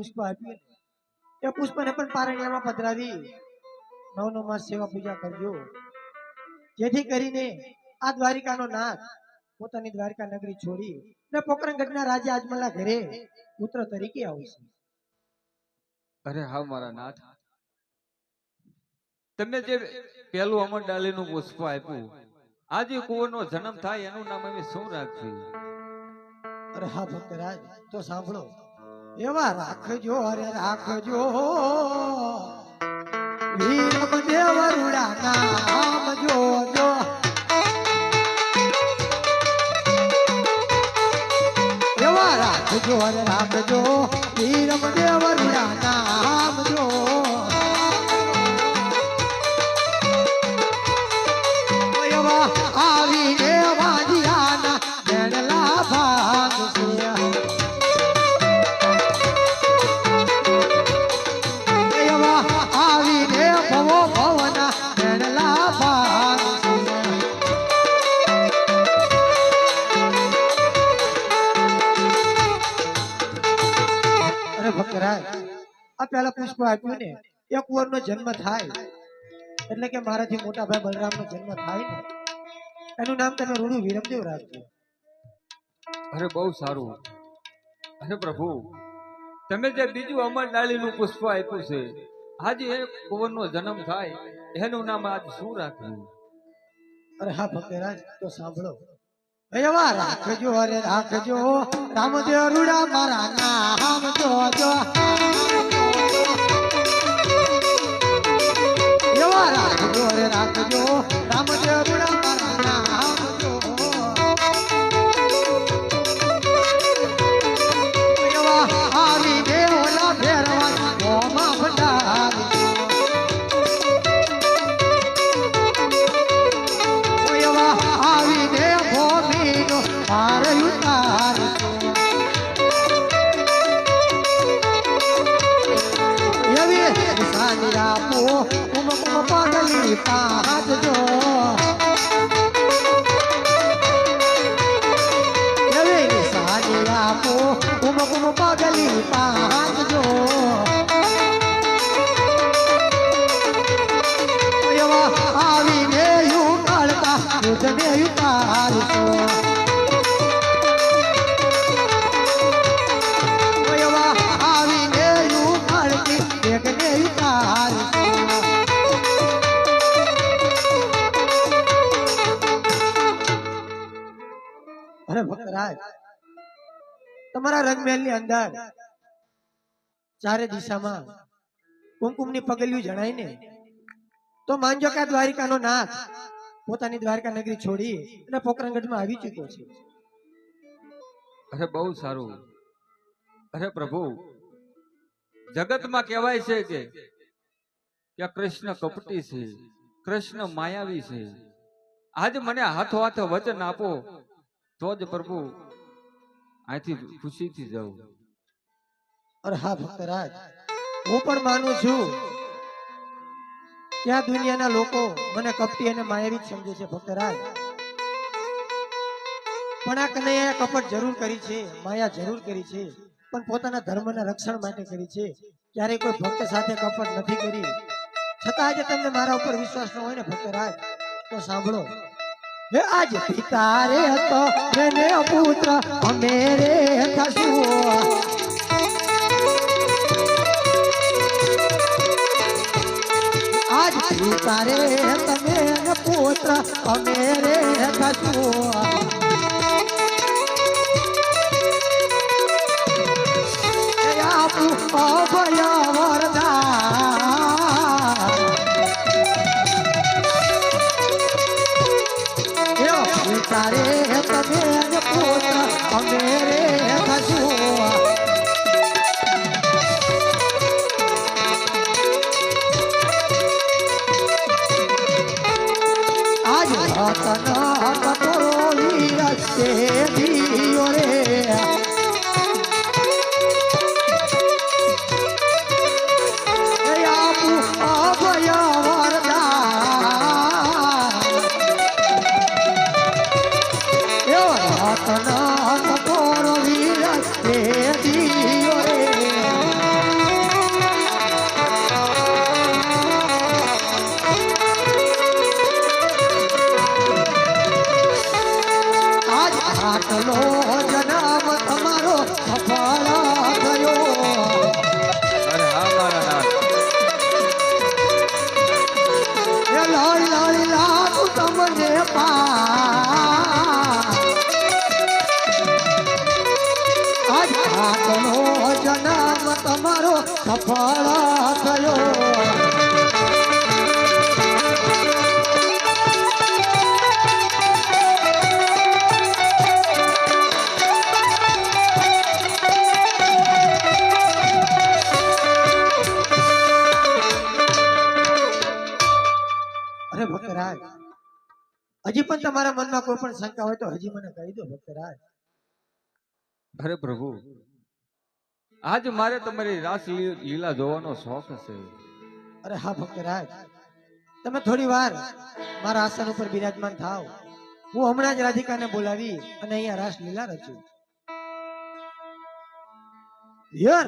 પુષ્પ આપ્યું એ પુષ્પને પણ પારણ્યામાં પધરાવી નવ નવ માસ સેવા પૂજા કરજો. જેથી કરીને આ દ્વારિકાનો નાથ પોતાની દ્વારિકા નગરી છોડી ને પોકરણગઢના રાજા આજમલના ઘરે પુત્ર તરીકે આવશે. અરે હા મારા નાથ. તમે જે પેલું અમર ડાલીનું પુષ્પ આપ્યું આજે કુંવરનો જન્મ થાય એનું નામ અમે શું રાખ્યું અરે હા ભક્તરાજ તો સાંભળો. એવા રાખજો, અરે રાખજો. વીર દેવરુડા નામ જોજો. એવા રાખજો, અરે રાખજો. વીર દેવરુડા નામ જો અરે આ પેલા પુષ્પ આપ્યું ને એક નો જન્મ થાય. એટલે કે મારાથી મોટા ભાઈ બલરામનો જન્મ થાય ને. એનું નામ તમે રૂડુ વિરમદેવ રાખજો. અરે બહુ સારું. અરે પ્રભુ તમે જે બીજું અમર ડાળીનું પુષ્પ આપ્યું છે આજે એ કુંવરનો જન્મ થાય એનું નામ આજ શું રાખ્યું અરે હા ભક્તરાજ તો સાંભળો. રાખજો અરે રાખજો રામદેવ રૂડા મારા નામ જોજો રામદેવ નિશાની આપો. કુમ કુમ પાગલી પાડજો એવી નિશાની આપો. કુમ કુમ પાગલી પાડજો એવા આવીને યુકાળતા યુદ્ધને યુકારશો ભક્તરાજ તમારા રંગમહેલની અંદર ચારે દિશામાં કુમકુમની પગલિયું જણાય ને તો માનજો કે દ્વારિકાનો નાથ પોતાની દ્વારકા નગરી છોડી અને પોકરણગઢમાં આવી ચૂક્યો છે. અરે બહુ સારું. અરે પ્રભુ, જગતમાં કહેવાય છે કે કે કૃષ્ણ કપટી છે, કૃષ્ણ માયાવી છે. આજ મને હાથો હાથો વચન આપો. તો જ પ્રભુ અહીંથી ખુશીથી જવું અરે હા ભક્તરાજ હું પણ માનું છું કે આ દુનિયાના લોકો મને કપટી અને માયાવી સમજે છે ભક્તરાજ પણ આ કનૈયા કપટ જરૂર કરી છે, માયા જરૂર કરી છે, પણ પોતાના ધર્મના રક્ષણ માટે કરી છે. ક્યારેય કોઈ ભક્ત સાથે કપટ નથી કરી. છતાં આજે તમને મારા ઉપર વિશ્વાસ ન હોય ને ભક્તરાજ તો સાંભળો. આજ પિતા રે હતો મેને પુત્ર અમે રે થશું. આજ પિતા રે તમે પુત્ર અમે રે થશું. તમારા મનમાં કોઈ પણ શંકા હોય તો હજી મને કહી દો ભક્તરાજ અરે પ્રભુ આજ મારે તમારી રાસ લીલા જોવાનો શોખ છે અરે હા ભક્તરાજ તમે થોડી વાર મારા આસન ઉપર બિરાજમાન થાવ. હું હમણાં જ રાધિકાને બોલાવી અને અહીંયા રાસ લીલા રચું.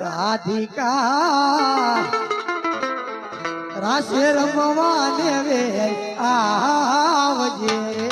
રાધિકા રાસે રમવાને વે આવજે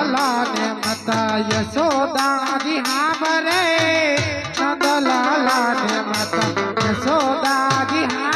નંદલાલા ને મતા યશોદાજી હાંભરે. નંદલાલા ને મતા યશોદાજી હાંભરે.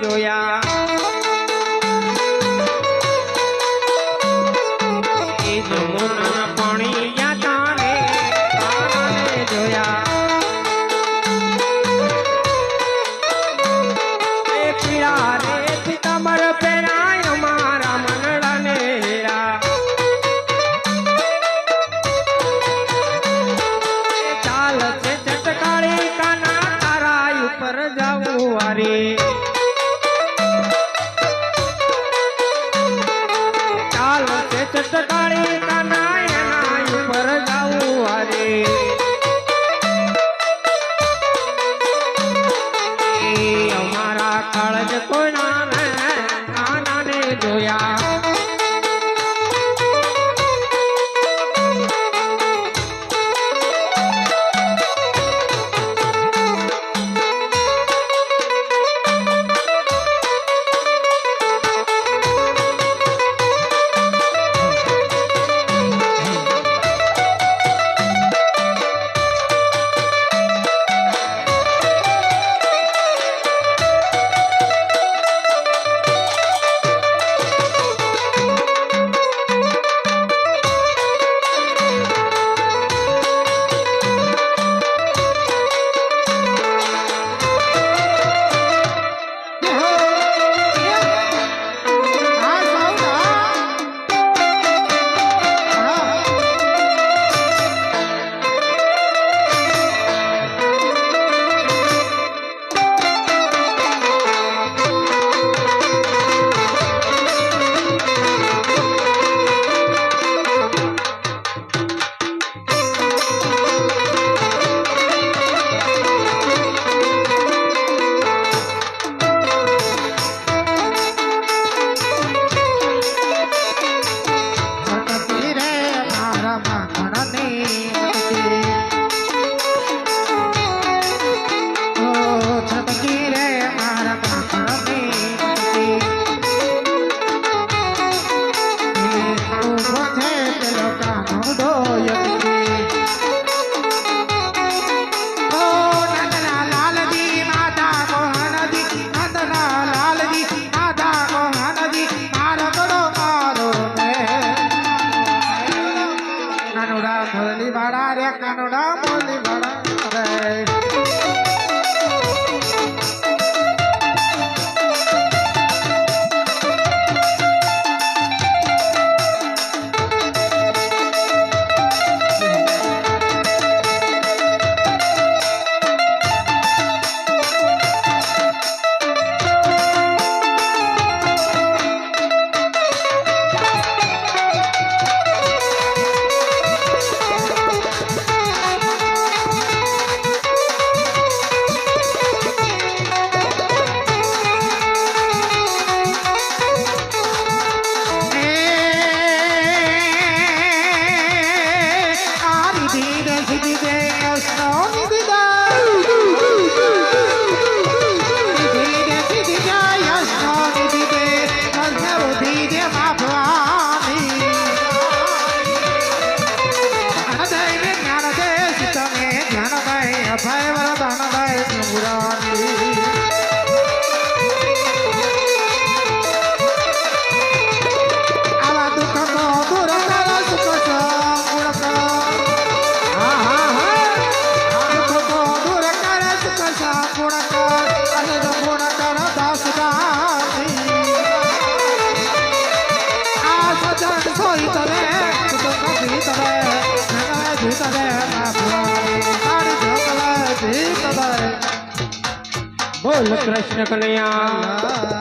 有呀 છે કૃષ્ણ કનૈયા.